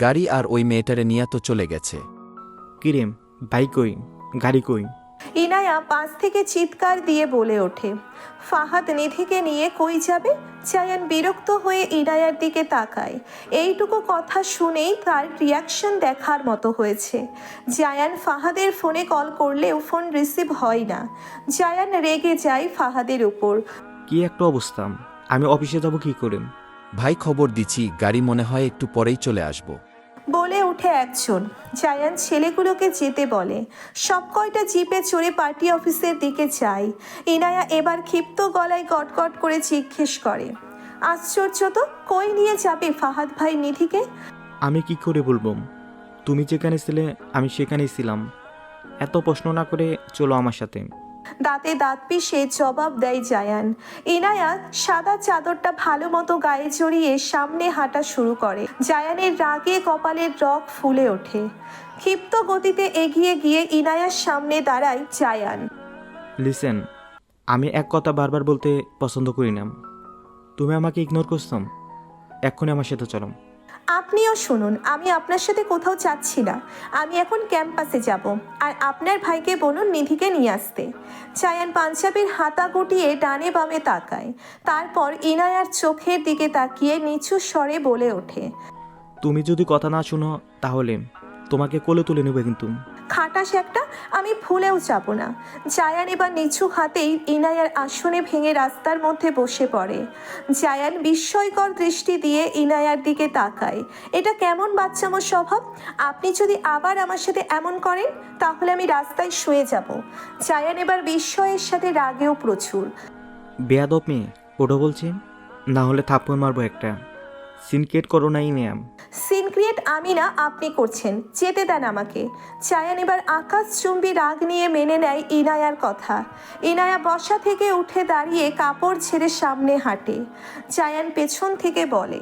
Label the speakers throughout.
Speaker 1: গাড়ি আর ওই মেয়েটারে নিয়ে তো চলে গেছে।
Speaker 2: কিরেম বাইক কই? গাড়ি কই?
Speaker 3: ইনায়া পাশ থেকে চিৎকার দিয়ে বলে ওঠে। ফাহাদ নিধিকে নিয়ে কই যাবে? জায়ান বিরক্ত হয়ে ইনায়ার দিকে তাকায়। এইটুকু কথা শুনেই তার রিয়াকশন দেখার মতো হয়েছে। জায়ান ফাহাদের ফোনে কল করলেও ফোন রিসিভ হয় না। জায়ান রেগে যায় ফাহাদের উপর।
Speaker 2: কি একটা অবস্থা। আমি অফিসে যাব কি করে?
Speaker 1: ভাই খবর দিচ্ছি গাড়ি মনে হয় একটু পরেই চলে আসব।
Speaker 3: বলে উঠে একজন। জায়ান ছেলেগুলোকে যেতে বলে। সব কয়টা জিপে চড়ে পার্টি অফিসের দিকে যায়। ইনায়া এবার ক্ষিপ্ত গলায় গটগট করে জিজ্ঞেস করে, আশ্চর্য তো, কই নিয়ে যাবে ফাহাদ ভাই নিধিকে?
Speaker 2: আমি কি করে বলব? তুমি যেখানে ছিলে, আমি সেখানেই ছিলাম। এত প্রশ্ন না করে চলো আমার সাথে।
Speaker 3: দাঁতে দাঁত পিষে জবাব দেয় জায়ান। ইনায়াত সাদা চাদরটা ভালো মতো গায়ে জড়িয়ে সামনে হাঁটা শুরু করে। জায়ানের রাগে কপালের রক ফুলে ওঠে। ক্ষিপ্ত গতিতে এগিয়ে গিয়ে ইনায়ার সামনে দাঁড়ায় জায়ান।
Speaker 2: লিসেন, আমি এক কথা বারবার বলতে পছন্দ করি না। তুমি আমাকে ইগনোর করছ। এক্ষুনি আমার সাথে চলো।
Speaker 3: আপনিও শুনুন, আমি আপনার সাথে কোথাও যাচ্ছি না। আমি এখন ক্যাম্পাসে যাব, আর আপনার ভাইকে বলুন নিধিকে নিয়ে আসতে। চায়ান পাঞ্জাবির হাতা গুটিয়ে ডানে বামে তাকায়। তারপর ইনায়ার চোখের দিকে তাকিয়ে নিচু স্বরে বলে ওঠে,
Speaker 2: তুমি যদি কথা না শুনো, তাহলে তোমাকে কোলে তুলে নেবে কিন্তু।
Speaker 3: খাটাস একটা, আমি ভুলেও যাব না। জায়ান এবার নিচু হাতেই ইনায়ার আসনে ভেঙে রাস্তার মধ্যে বসে পড়ে। জায়ান বিস্ময়কর দৃষ্টি দিয়ে ইনায়ার দিকে তাকায়। এটা কেমন বাচ্চামো স্বভাব? আপনি যদি আবার আমার সাথে এমন করেন, তাহলে আমি রাস্তায় শুয়ে যাব। জায়ান এবার বিস্ময়ের সাথে রাগেও প্রচুর।
Speaker 2: বেয়াদব মেয়ে, ওটা বলছি? না হলে থাপ্পড় মারবো একটা। সিনকেট করো নাই ম্যাম
Speaker 3: সিনক্রিয়েট আমি না আপনি করছেন। চেতে দেন আমাকে। চায়ান এবার আকাশ চুম্বি রাগ নিয়ে মেনে নেয় ইনায়ার কথা। ইনায়া বসা থেকে উঠে দাঁড়িয়ে কাপড় ছেড়ে সামনে হাঁটে। চায়ান পেছন থেকে বলে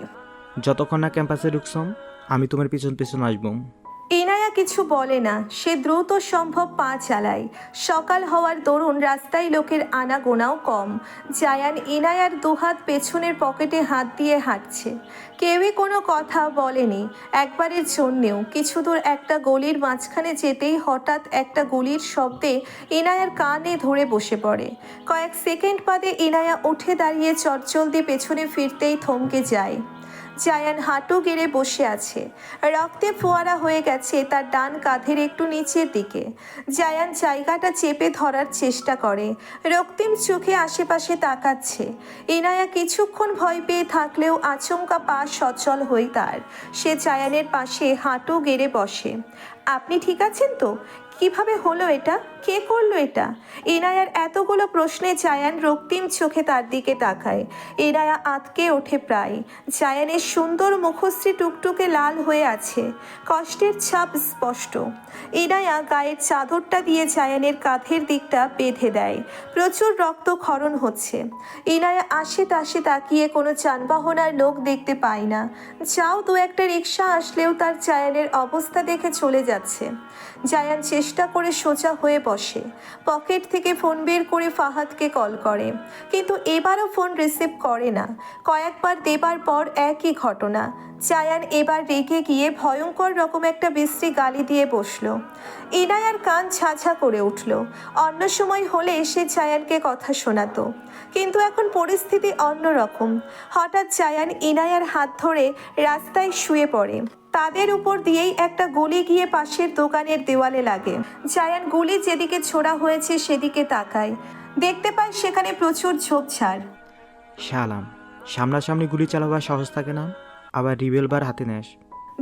Speaker 2: যতক্ষণ না ক্যাম্পাসে ঢুকছম আমি তোমার পিছন পিছন আসব।
Speaker 3: ইনায়া কিছু বলে না, সে দ্রুত সম্ভব পা চালায়। সকাল হওয়ার দরুন রাস্তায় লোকের আনাগোনাও কম। জায়ান ইনায়ার দুহাত পেছনের পকেটে হাত দিয়ে হাঁটছে। কেউই কোনো কথা বলেনি। একবারের জন্যেও কিছু দূর একটা গলির মাঝখানে যেতেই হঠাৎ একটা গুলির শব্দে ইনায়ার কানে ধরে বসে পড়ে। কয়েক সেকেন্ড বাদে ইনায়া উঠে দাঁড়িয়ে চটচলদি পেছনে ফিরতেই থমকে যায়। জায়ান হাঁটু গেড়ে বসে আছে। রক্তে ফোয়ারা হয়ে গেছে তার ডান কাঁধের একটু নিচের দিকে। জায়ান জায়গাটা চেপে ধরার চেষ্টা করে। রক্তিম চোখে আশেপাশে তাকাচ্ছে। ইনায়া কিছুক্ষণ ভয় পেয়ে থাকলেও আচমকা পা সচল হই তার। সে জায়ানের পাশে হাঁটু গেড়ে বসে। আপনি ঠিক আছেন তো? কীভাবে হলো এটা? কে করল এটা? এনায়ার এতগুলো প্রশ্নে জায়ান রক্তিম চোখে তার দিকে তাকায়। এনায়া আতকে ওঠে প্রায়। জায়ানের সুন্দর মুখশ্রী টুকটুকে লাল হয়ে আছে। কষ্টের ছাপ স্পষ্ট। এনায়া গায়ের চাদরটা দিয়ে জায়ানের কাঁধের দিকটা বেঁধে দেয়। প্রচুর রক্ত ক্ষরণ হচ্ছে। এনায়া তাসে তাকিয়ে কোনো যানবাহন আর লোক দেখতে পায় না। যাও দু একটা রিক্সা আসলেও তার জায়ানের অবস্থা দেখে চলে যাচ্ছে। জায়ান চেষ্টা করে সোজা হয়ে বসে। পকেট থেকে ফোন বের করে ফাহাদকে কল করে। কিন্তু এবারও ফোন রিসিভ করে না। কয়েকবার দেবার পর একই ঘটনা। জায়ান এবার রেগে গিয়ে ভয়ঙ্কর রকম একটা বিশ্রী গালি দিয়ে বসল। ইনায়ার কান ঝাঝা করে উঠল। অন্য সময় হলে সে জায়ানকে কথা শোনাতো। কিন্তু এখন পরিস্থিতি অন্যরকম। হঠাৎ জায়ান ইনায়ার হাত ধরে রাস্তায় শুয়ে পড়ে। তাদের উপর দিয়েই একটা গুলি গিয়ে পাশের দোকানের দেওয়ালে লাগে। জায়ান গুলি যেদিকে ছোড়া হয়েছে সেদিকে তাকায়। দেখতে পায় সেখানে প্রচুর ঝোপঝাড়।
Speaker 2: শালাম সামনাসামনি গুলি চালাবার সাহস থাকে না? আবার রিভলভার হাতে নেস।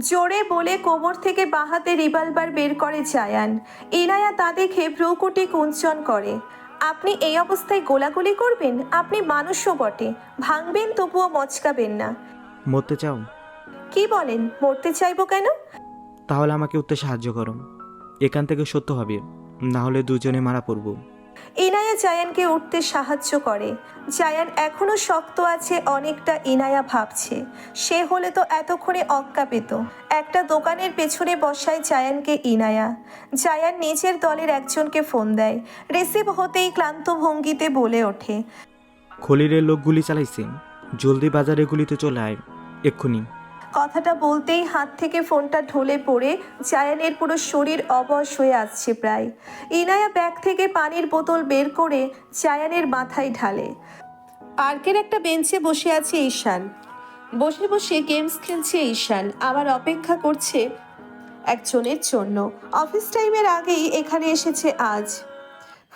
Speaker 3: জোরে বলে কোমর থেকে বাহাতে রিভলভার বের করে জায়ান। ইনায়া তা দেখে ভ্রুকুটি কুঞ্চন করে। আপনি এই অবস্থায় গোলাগুলি করবেন? আপনি মানুষও বটে। ভাঙবেন তবুও মচকাবেন না।
Speaker 2: মরতে চাও?
Speaker 3: কি বলেন? মরতে চাইব কেন?
Speaker 2: তাহলে আমাকে উঠতে সাহায্য করো এখান থেকে সত্য হবে না হলে দুজনে মারা পড়ব।
Speaker 3: ইনায়া জায়ানকে উঠতে সাহায্য করে। জায়ান এখনও শক্ত আছে অনেকটা ইনায়া ভাবছে। সে হলে তো এতক্ষণে অক্কা পেত। একটা দোকানের পেছনে বসায় জায়ানকে ইনায়া। জায়ান নিজের দলের একজনকে ফোন দেয়। রিসিভ হতেই ক্লান্ত ভঙ্গিতে বলে ওঠে
Speaker 2: খলিরের লোকগুলি চালাইছে। জলদি বাজারে গুলিতে চলে আয় এক্ষুনি।
Speaker 3: কথাটা বলতেই হাত থেকে ফোনটা ঢলে পড়ে জায়ানের পুরো শরীর অবশ হয়ে আসছে প্রায়। ইনায়া ব্যাগ থেকে পানির বোতল বের করে জায়ানের মাথায় ঢালে। পার্কের একটা বেঞ্চে বসে আছে ঈশান। বসে বসে গেমস খেলছে ঈশান। আবার অপেক্ষা করছে একজনের জন্য। অফিস টাইমের আগেই এখানে এসেছে আজ।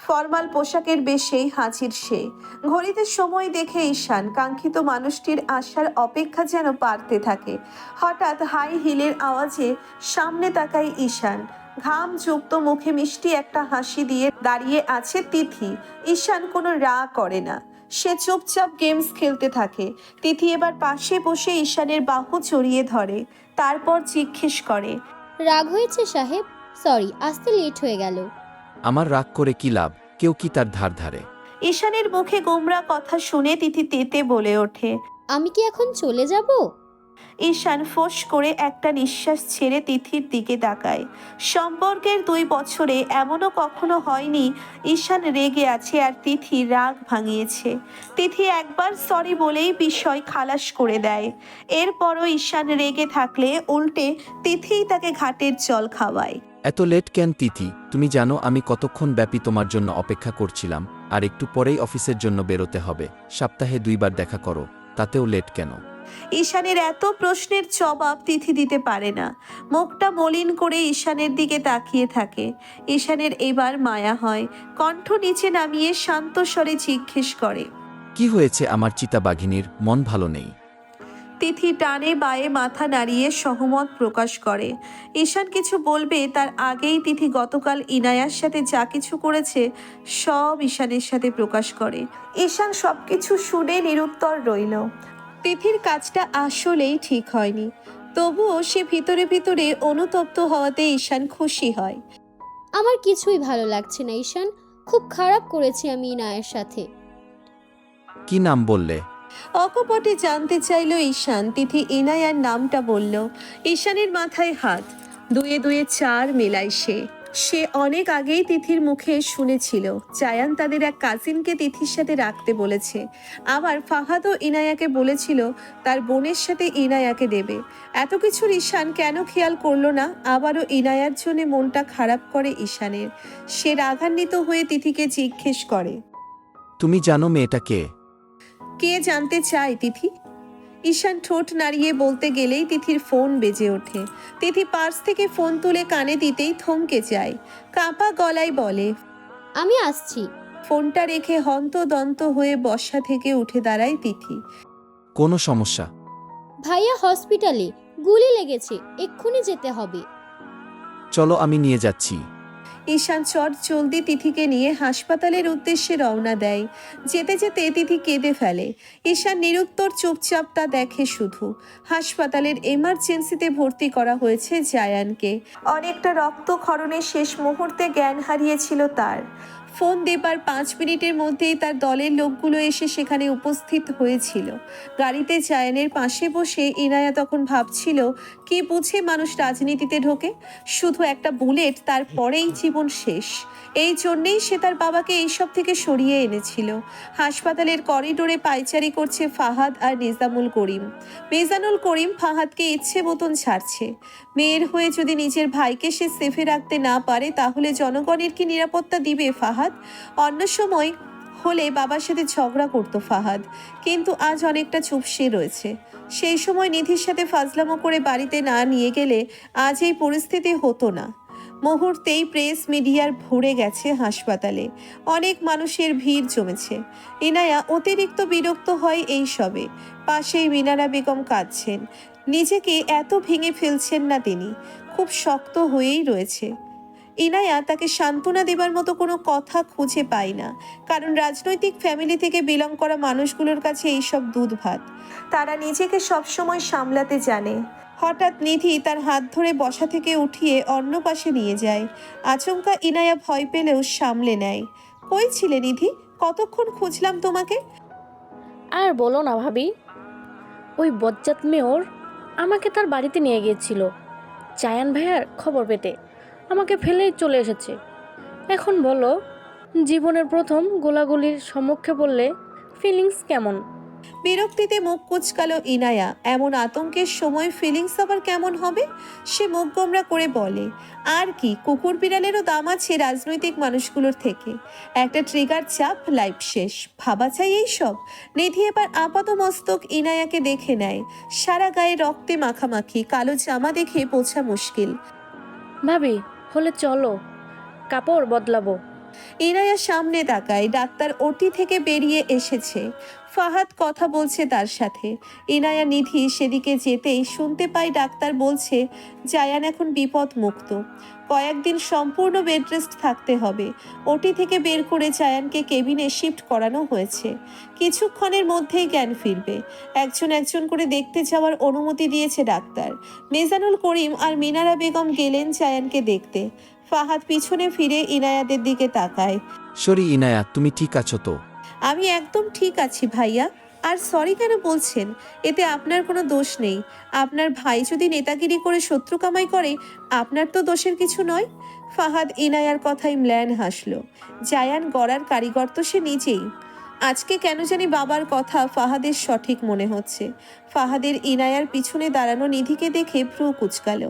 Speaker 3: ফর্মাল পোশাকের বেশেই হাজির সে। ঘড়িতে সময় দেখে ঈশান কাঙ্ক্ষিত মানুষটির আসার অপেক্ষা যেন পারতে থাকে। হঠাৎ হাই হিলের আওয়াজে সামনে তাকায় ঈশান। ঘাম যুক্ত মুখে মিষ্টি একটা হাসি দিয়ে দাঁড়িয়ে আছে তিথি। ঈশান কোনো রা করে না। সে চুপচাপ গেমস খেলতে থাকে। তিথি এবার পাশে বসে ঈশানের বাহু চড়িয়ে ধরে। তারপর জিজ্ঞেস করে,
Speaker 4: রাগ হয়েছে সাহেব? সরি, আসতে লেট হয়ে গেল।
Speaker 1: আমার রাগ করে কি লাভ? কেউ কি তার ধার ধারে?
Speaker 3: ঈশানের মুখে গোমরা কথা শুনে তিথি তেতে বলে ওঠে।
Speaker 4: আমি কি এখন চলে যাব?
Speaker 3: ঈশান ফোঁস করে একটা নিঃশ্বাস ছেড়ে তিথির দিকে তাকায়। সম্পর্কের দুই বছরে এমনও কখনো হয়নি ঈশান রেগে আছে আর তিথি রাগ ভাঙিয়েছে। তিথি একবার সরি বলেই বিষয় খালাস করে দেয়। এরপরও ঈশান রেগে থাকলে উল্টে তিথিই তাকে ঘাটের জল খাওয়ায়।
Speaker 1: এত লেট কেন তিথি? তুমি জানো আমি কতক্ষণ ব্যাপী তোমার জন্য অপেক্ষা করছিলাম, আর একটু পরেই অফিসের জন্য বেরোতে হবে। সপ্তাহে দুইবার দেখা করো, তাতেও লেট কেন?
Speaker 3: ঈশানের এত প্রশ্নের জবাব তিথি দিতে পারে না। মুখটা মলিন করে ঈশানের দিকে তাকিয়ে থাকে। ঈশানের এবার মায়া হয়। কণ্ঠ নিচে নামিয়ে শান্ত স্বরে জিজ্ঞেস করে
Speaker 1: কি হয়েছে আমার চিতাবাঘিনীর মন ভালো নেই।
Speaker 3: তিথি টানে বায়ে মাথা নাড়িয়ে সহমত প্রকাশ করে। ঈশান কিছু বলবে তার আগেই তিথি গতকাল ইনায়ার সাথে যা কিছু করেছে সব ঈশানের সাথে প্রকাশ করে। ঈশান সব কিছু শুনে নিরুত্তর রইল। তিথির কাজটা আসলেই ঠিক হয়নি। তবুও সে ভিতরে ভিতরে অনুতপ্ত হওয়াতে ঈশান খুশি হয়।
Speaker 4: আমার কিছুই ভালো লাগছে না ঈশান। খুব খারাপ করেছি আমি ইনায়ের সাথে।
Speaker 1: কি নাম বললে?
Speaker 3: অকপটে জানতে চাইল ঈশান তিথি ইনায়ার নামটা বলল। ঈশানের মাথায় হাত দুয়ে দুয়ে চার মেলায় সে। সে অনেক আগেই তিথির মুখে শুনেছিল। জায়ান তাদের এক কাজিনকে তিথির সাথে রাখতে বলেছে। আবার ফাহাদও ইনায়াকে বলেছিল তার বোনের সাথে ইনায়াকে দেবে। এত কিছুর ঈশান কেন খেয়াল করল না? আবারও ইনায়ার জন্য মনটা খারাপ করে ঈশানের। সে রাগান্বিত হয়ে তিথিকে জিজ্ঞেস করে।
Speaker 1: তুমি জানো মেয়েটা কে?
Speaker 3: কে জানতে চায় তিথি? ঈশান ঠোঁট নাড়িয়ে বলতে গেলেই তিথির ফোন বেজে ওঠে। তিথি পার্স থেকে ফোন তুলে কানে দিতেই থমকে যায়। কাঁপা গলায় বলে
Speaker 4: আমি আসছি।
Speaker 3: ফোনটা রেখে হন্তদন্ত হয়ে বসা থেকে উঠে দাঁড়ায় তিথি।
Speaker 1: কোনো সমস্যা।
Speaker 4: ভাইয়া হসপিটালে গুলি লেগেছে এক্ষুনি যেতে হবে।
Speaker 1: চলো আমি নিয়ে যাচ্ছি।
Speaker 3: ঈশান চট তিথিকে নিয়ে হাসপাতালের উদ্দেশ্যে রওনা দেয়। যেতে যেতে তিথি কেঁদে ফেলে। ঈশান নিরুত্তর চুপচাপ তা দেখে শুধু। হাসপাতালের এমার্জেন্সিতে ভর্তি করা হয়েছে জায়ানকে। অনেকটা রক্তক্ষরণের শেষ মুহূর্তে জ্ঞান হারিয়েছিল তার। ফোন দেবার পাঁচ মিনিটের মধ্যেই তার দলের লোকগুলো এসে সেখানে উপস্থিত হয়েছিল। গাড়িতে জায়ানের পাশে বসে ইনায়া তখন ভাবছিল কি বুঝে মানুষ রাজনীতিতে ঢোকে? শুধু একটা বুলেট তারপরেই জীবন শেষ। এই জন্যেই সে তার বাবাকে এইসব থেকে সরিয়ে এনেছিল। হাসপাতালের করিডোরে পায়চারি করছে ফাহাদ আর নিজামুল করিম। মেজানুল করিম ফাহাদকে ইচ্ছে মতন ছাড়ছে। মেয়ের হয়ে যদি নিজের ভাইকে সে সেফে রাখতে না পারে, তাহলে জনগণের কি নিরাপত্তা দিবে ফাহাদ? অন্য সময় হলে বাবার সাথে ঝগড়া করতো ফাহাদ, কিন্তু আজ অনেকটা চুপসে রয়েছে। সেই সময় নিধির সাথে ফাজলামো করে বাড়িতে না নিয়ে গেলে আজ এই পরিস্থিতি হতো না। মুহূর্তেই প্রেস মিডিয়ার ভরে গেছে হাসপাতালে। অনেক মানুষের ভিড় জমেছে। ইনায়া অতিরিক্ত বিরক্ত হয় এই সবে। পাশেই মিনারা বেগম কাঁদছেন। নিজেকে এত ভেঙে ফেলছেন না তিনি। খুব শক্ত হয়েই রয়েছে। ইনায়া তাকে সান্ত্বনা দেবার মতো কোনো কথা খুঁজে পায় না, কারণ রাজনৈতিক ফ্যামিলি থেকে বিলং করা মানুষগুলোর কাছে এইসব দুধ ভাত তারা নিজেকে সবসময় সামলাতে জানে। হঠাৎ নিধি তার হাত ধরে বসা থেকে উঠিয়ে অন্য পাশে নিয়ে যায়। আচমকা ইনায়া ভয় পেলেও সামলে নেয়। কই ছিলে নিধি? কতক্ষণ খুঁজলাম তোমাকে?
Speaker 5: আর বলো না ভাবি। ওই বজ্জাত মেয়র আমাকে তার বাড়িতে নিয়ে গিয়েছিল। চায়ান ভাইয়ার খবর পেতে। আমাকে ফেলেই চলে এসেছে। এখন বলো জীবনের প্রথম গোলাগুলির সম্মুখে পড়লে ফিলিংস কেমন?
Speaker 3: বিরক্তিতে মুখ কুচকালো ইনায়া এমন আতঙ্কের সময় ফিলিংস আবার কেমন হবে? সে মুখ গোমরা করে বলে আর কি কুকুর বিড়ালেরও দাম আছে রাজনৈতিক মানুষগুলোর থেকে। একটা ট্রিগার চাপ লাইফ শেষ। ভাবা চাই এই সব? নিধি এবার আপাত মস্তক ইনায়াকে দেখে নেয়। সারা গায়ে রক্তে মাখামাখি কালো জামা দেখে বোঝা মুশকিল।
Speaker 5: ভাবি হলে চলো কাপড় বদলাবো।
Speaker 3: ইনায়া সামনে তাকায় ডাক্তার ওটি থেকে বেরিয়ে এসেছে। ফাহাদ কথা বলছে তার সাথে। ইনায়া নিধি সেদিকে যেতেই শুনতে পাই ডাক্তার বলছে, জায়ান এখন বিপদ মুক্ত কয়েকদিন সম্পূর্ণ বেড রেস্ট থাকতে হবে। ওটি থেকে বের করে জায়ানকে কেবিনে শিফট করানো হয়েছে। কিছুক্ষণের মধ্যেই জ্ঞান ফিরবে। একজন একজন করে দেখতে যাওয়ার অনুমতি দিয়েছে ডাক্তার। মেজানুল করিম আর মিনারা বেগম গেলেন জায়ানকে দেখতে। ফাহাদ পিছনে ফিরে ইনায়াদের দিকে তাকায়।
Speaker 1: সরি ইনায়া, তুমি ঠিক আছো তো?
Speaker 3: আমি একদম ঠিক আছি ভাইয়া। আর সরি কেন বলছেন? এতে আপনার কোনো দোষ নেই। আপনার ভাই যদি নেতাগিরি করে শত্রু কামাই করে, আপনার তো দোষের কিছু নয়। ফাহাদ ইনায়ার কথাই ম্ল্যান হাসলো। জায়ান গড়ার কারিগর তো সে নিজেই। আজকে কেন জানি বাবার কথা ফাহাদের সঠিক মনে হচ্ছে। ফাহাদের ইনায়ার পিছনে দাঁড়ানো নিধিকে দেখে ভ্রু কুচকাল।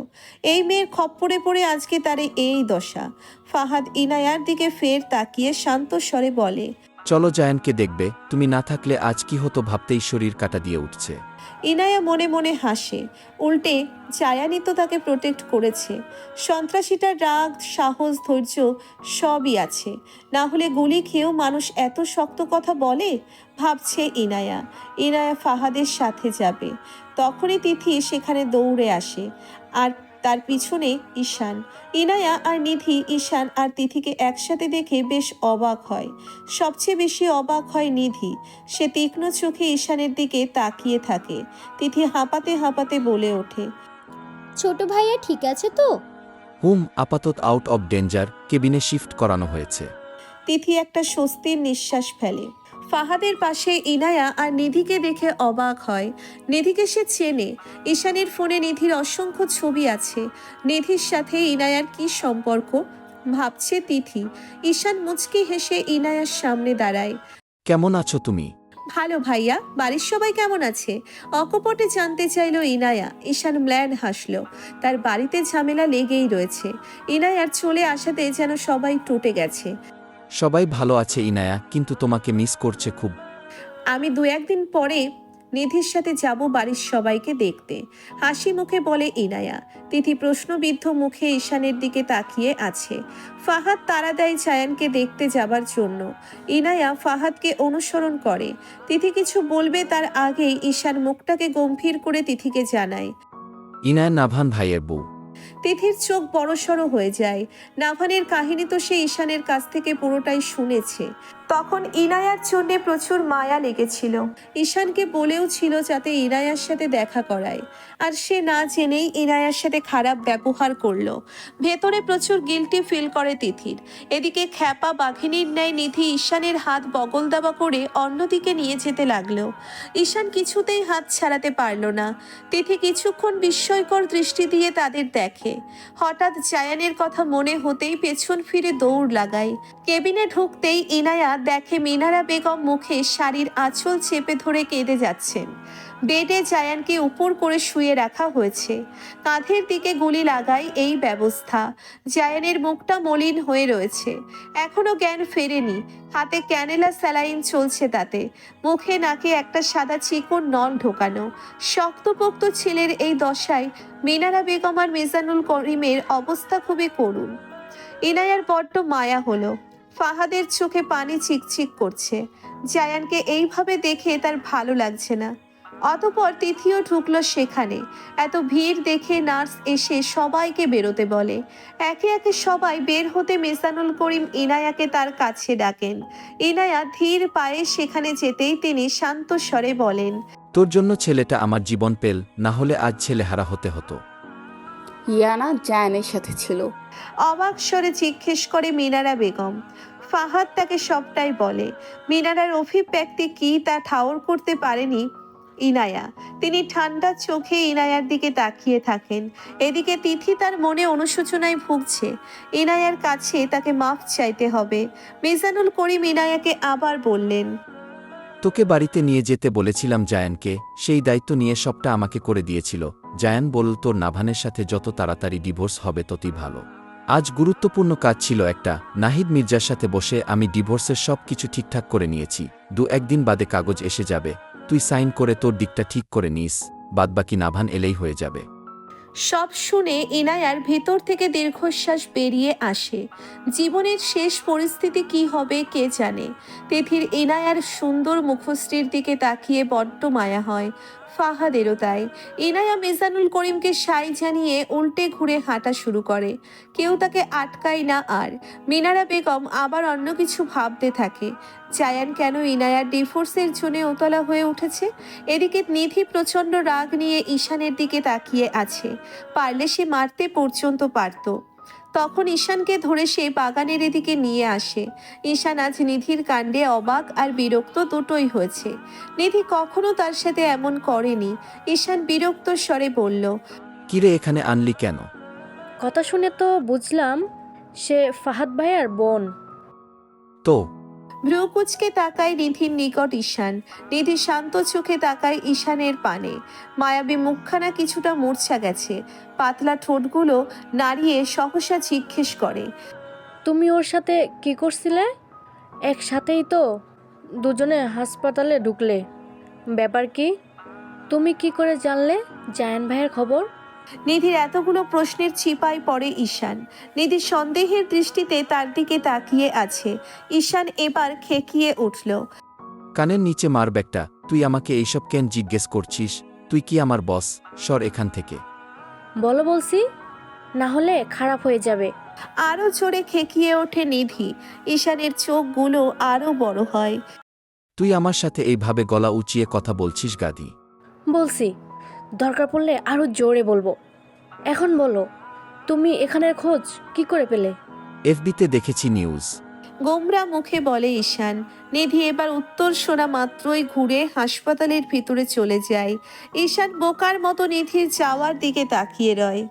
Speaker 3: এই মেয়ের খপ্পরে পড়ে আজকে তার এই দশা। ফাহাদ ইনায়ার দিকে ফের তাকিয়ে শান্ত স্বরে বলে
Speaker 1: চলো জায়ানকে দেখবে, তুমি না থাকলে আজ কি হতো ভাবতেই শরীর কাটা দিয়ে উঠছে।
Speaker 3: ইনায়া মনে মনে হাসে, উল্টে জায়ানি তো তাকে প্রোটেক্ট করেছে। সন্ত্রাসীটার রাগ, সাহস, ধৈর্য সবই আছে। না হলে গুলি খেয়েও মানুষ এত শক্ত কথা বলে? ভাবছে ইনায়া। ইনায়া ফাহাদের সাথে যাবে। তখনই তিথি সেখানে দৌড়ে আসে। আর তার পিছনে ঈশান। ইনায়া আর নিধি ঈশান আর তিথিকে একসাথে দেখে বেশ অবাক হয়। সবচেয়ে বেশি অবাক হয় নিধি। সে তীক্ষ্ণ চোখে ঈশানের দিকে তাকিয়ে থাকে। তিথি হাঁপাতে হাঁপাতে বলে ওঠে
Speaker 4: ছোট ভাইয়া ঠিক আছে তো?
Speaker 1: হুম আপাতত আউট অফ ডেঞ্জার কেবিনে শিফট করানো হয়েছে।
Speaker 3: তিথি একটা স্বস্তির নিঃশ্বাস ফেলে। ফাহাদের পাশে ইনায়া আর নিধিকে দেখে অবাক হয়। নিধিকে সে চেনে। ঈশানের ফোনে নিধির অসংখ্য ছবি আছে। নিধির সাথে ইনায়ার কি সম্পর্ক? ভাবছে তিথি। ঈশান মুচকি হেসে ইনায়ার সামনে দাঁড়ায়।
Speaker 1: কেমন আছো তুমি?
Speaker 3: ভালো ভাইয়া বাড়ির সবাই কেমন আছে? অকপটে জানতে চাইলো ইনায়া। ঈশান ম্ল্যান হাসল। তার বাড়িতে ঝামেলা লেগেই রয়েছে। ইনায়ার চলে আসাতে যেন সবাই টুটে গেছে।
Speaker 1: সবাই ভালো আছে ইনায়া কিন্তু তোমাকে মিস করছে খুব।
Speaker 3: আমি দু একদিন পরে নিধির সাথে যাব বাড়ির সবাইকে দেখতে। হাসি মুখে বলে ইনায়া তিথি প্রশ্নবিদ্ধ মুখে ঈশানের দিকে তাকিয়ে আছে। ফাহাদ তারা দেয় ছায়ানকে দেখতে যাবার জন্য। ইনায়া ফাহাদকে অনুসরণ করে। তিথি কিছু বলবে তার আগেই ঈশান মুখটাকে গম্ভীর করে তিথিকে জানায়।
Speaker 1: ইনায়া নাভান ভাইয়ের বউ।
Speaker 3: তিথির চোখ বড়সড় হয়ে যায়। নাভানের কাহিনী তো সে ঈশানের কাছ থেকে পুরোটাই শুনেছে। তখন ইনায়ার জন্য প্রচুর মায়া লেগেছিল। ঈশানকে বলেও ছিল যাতে ইনায়ার সাথে দেখা করায়। আর সে না জেনেই ইনায়ার সাথে খারাপ ব্যবহার করল। ভেতরে প্রচুর গিলটি ফিল করে তিথির। এদিকে খ্যাপা বাঘিনীর ন্যায় নিধি ঈশানের হাত বগল দাবা করে অন্যদিকে নিয়ে যেতে লাগল। ঈশান কিছুতেই হাত ছাড়াতে পারল না। তিথি কিছুক্ষণ বিস্ময়কর দৃষ্টি দিয়ে তাদের দেখে। হঠাৎ জায়ানের কথা মনে হতেই পেছন ফিরে দৌড় লাগায়। কেবিনে ঢুকতেই ইনায়া দেখে মিনারা বেগম মুখে শাড়ির আঁচল চেপে ধরে কেঁদে যাচ্ছেন। বেডে জায়ানকে উপর করে শুয়ে রাখা হয়েছে। কাঁধের দিকে গুলি লাগায় এই ব্যবস্থা। জায়ানের মুখটা মলিন হয়ে রয়েছে। এখনও জ্ঞান ফেরেনি। হাতে ক্যানেলা স্যালাইন চলছে তাতে। মুখে নাকে একটা সাদা চিকন নল ঢোকানো। শক্তপোক্ত ছেলের এই দশায় মিনারা বেগম আর মিজানুল করিমের অবস্থা খুবই করুণ। ইনায়ার বড্ড মায়া হলো। ফাহাদের চোখে পানি চিকচিক করছে। জায়ানকে এইভাবে দেখে তার ভালো লাগছে না। অতপর তিথিও ঢুকলো সেখানে। এত ভিড় দেখে নার্স এসে সবাইকে বেরোতে বলে। একে একে সবাই বের হতে মেসানুল করিম ইনায়াকে তার কাছে ডাকেন। ইনায়া ধীর পায়ে সেখানে যেতেই তিনি শান্ত স্বরে বলেন
Speaker 1: তোর জন্য ছেলেটা আমার জীবন পেল না হলে আজ ছেলেহারা হতে হতো।
Speaker 6: ইয়ানা জায়ানের সাথে ছিল।
Speaker 3: অবাক স্বরে জিজ্ঞেস করে মিনারা বেগম। ফাহাদ তাকে সবটাই বলে। মিনারার অভিব্যক্তি কি তা ঠাওর করতে পারেনি ইনায়া। তিনি ঠান্ডা চোখে ইনায়ার দিকে তাকিয়ে থাকেন। এদিকে তিথি তার মনে অনুশোচনায় ভুগছে। ইনায়ার কাছে তাকে মাফ চাইতে হবে। মিজানুল করিম ইনায়াকে আবার বললেন,
Speaker 1: তোকে বাড়িতে নিয়ে যেতে বলেছিলাম জায়ানকে। সেই দায়িত্ব নিয়ে সবটা আমাকে করে দিয়েছিল। জায়ান বলল, তোর নাভানের সাথে যত তাড়াতাড়ি ডিভোর্স হবে, ততই ভালো। আজ গুরুত্বপূর্ণ কাজ ছিল একটা। নাহিদ মির্জার সাথে বসে আমি ডিভোর্সের সব কিছু ঠিকঠাক করে নিয়েছি। দু একদিন বাদে কাগজ এসে যাবে। তুই সাইন করে তোর দিকটা ঠিক করে নিস। বাদবাকি নাভান এলেই হয়ে যাবে।
Speaker 3: সব শুনে ইনায়ার ভেতর থেকে দীর্ঘশ্বাস বেরিয়ে আসে। জীবনের শেষ পরিস্থিতি কি হবে কে জানে? তিথির ইনায়ার সুন্দর মুখশ্রীর দিকে তাকিয়ে বড্ড মায়া হয়। ফাহাদেরও তাই। ইনায়া মিজানুল করিমকে সাই জানিয়ে উল্টে ঘুরে হাঁটা শুরু করে। কেউ তাকে আটকায় না আর। মিনারা বেগম আবার অন্য কিছু ভাবতে থাকে। জায়ান কেন ইনায়ার ডিফোর্সের জন্য ওতলা হয়ে উঠেছে? এদিকে নিধি প্রচণ্ড রাগ নিয়ে ঈশানের দিকে তাকিয়ে আছে। পারলে সে মারতে পর্যন্ত পারত। তখন ঈশানকে ধরে সে বাগানের এদিকে নিয়ে আসে। ঈশান আজ নিধির কাণ্ডে অবাক আর বিরক্ত দুটোই হয়েছে। নিধি কখনো তার সাথে এমন করেনি। ঈশান বিরক্ত স্বরে বলল
Speaker 1: কিরে এখানে আনলি কেন?
Speaker 5: কথা শুনে তো বুঝলাম সে ফাহাদ ভাইয়ার বোন।
Speaker 1: তো
Speaker 3: ভ্রুকুচকে তাকায় নিধির নিকট ঈশান। নিধি শান্ত চোখে তাকায় ঈশানের পানে। মায়াবী মুখখানা কিছুটা মূর্ছা গেছে। পাতলা ঠোঁটগুলো নাড়িয়ে সহসা জিজ্ঞেস করে,
Speaker 5: তুমি ওর সাথে কি করছিলে? একসাথেই তো, দুজনে হাসপাতালে ঢুকলে। ব্যাপার কি? তুমি কি করে জানলে জায়ান ভাইয়ের খবর?
Speaker 3: নিধির এতগুলো প্রশ্নের চিপায় পড়ে ঈশান। নিধি সন্দেহের দৃষ্টিতে তার দিকে তাকিয়ে আছে। ঈশান এবার খেকিয়ে উঠল।
Speaker 1: কানের নিচে মার ব্যাগটা তুই আমাকে এইসব কেন জিজ্ঞেস করছিস? তুই কি আমার বস? সর এখান থেকে।
Speaker 5: বলো বলছি না হলে খারাপ হয়ে যাবে।
Speaker 3: আরও জোরে খেকিয়ে ওঠে নিধি। ঈশানের চোখগুলো আরও বড় হয়।
Speaker 1: তুই আমার সাথে এইভাবে গলা উঁচিয়ে কথা বলছিস গাদি
Speaker 5: বলছি দরকার পড়লে আরও জোরে বলব। এখন বলো তুমি এখানের খোঁজ কি করে পেলে?
Speaker 1: এফবিতে দেখেছি নিউজ।
Speaker 3: গোমরা মুখে বলে ঈশান নিধি এবার উত্তর শোনা মাত্রই ঘুরে হাসপাতালের ভিতরে চলে যায় ঈশান বোকার মতো নিধির যাওয়ার দিকে তাকিয়ে রয়।